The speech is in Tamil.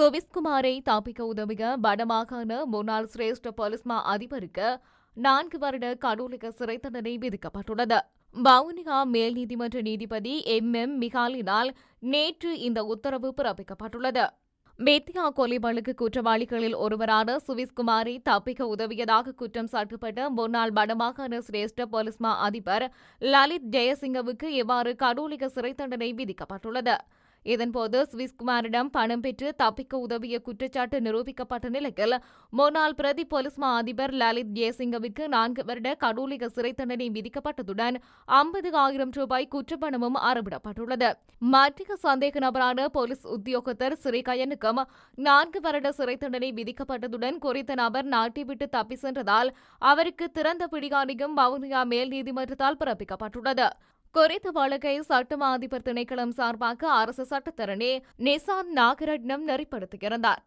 சுவிஸ்குமாரை தப்பிக்க உதவிய வடமாகாண முன்னாள் சிரேஷ்ட பொலிஸ்மா அதிபருக்கு நான்கு வருட கடூலிக சிறை தண்டனை விதிக்கப்பட்டுள்ளது. வவுனியா மேல் நீதிமன்ற நீதிபதி எம். எம். மிகாலினால் நேற்று இந்த உத்தரவு பிறப்பிக்கப்பட்டுள்ளது. மெத்தியா கொலை வழக்கு குற்றவாளிகளில் ஒருவரான சுவிஸ்குமாரை தப்பிக்க உதவியதாக குற்றம் சாட்டப்பட்ட முன்னாள் வடமாகாண சிரேஷ்ட போலீஸ்மா அதிபர் லலித் ஜெயசிங்கவுக்கு இவ்வாறு கடூலிக சிறை தண்டனை விதிக்கப்பட்டுள்ளது. இதன்போது சுவிஸ்குமாரிடம் பணம் பெற்று தப்பிக்க உதவிய குற்றச்சாட்டு நிரூபிக்கப்பட்ட நிலையில் முன்னாள் பிரதி போலீஸ் மா அதிபர் லலித் ஜெயசிங்கவிற்கு நான்கு வருட கடூலிக சிறை தண்டனை விதிக்கப்பட்டதுடன் ஐம்பது ஆயிரம் ரூபாய் குற்றப்பணமும் அறவிடப்பட்டுள்ளது. மற்ற சந்தேக நபரான போலீஸ் உத்தியோகத்தர் சிறைகயனுக்கும் நான்கு வருட சிறை தண்டனை விதிக்கப்பட்டதுடன் குறித்த நபர் நாட்டை விட்டு தப்பி சென்றதால் அவருக்கு திறந்த பிடிகாணியும் வவுனியா மேல் நீதிமன்றத்தால் பிறப்பிக்கப்பட்டுள்ளது. குறித்த வழக்கை சட்டமா அதிபர் திணைக்களம் சார்பாக அரசு சட்டத்தரணி நிசான் நாகரட்னம் நெறிப்படுத்தியிருந்தார்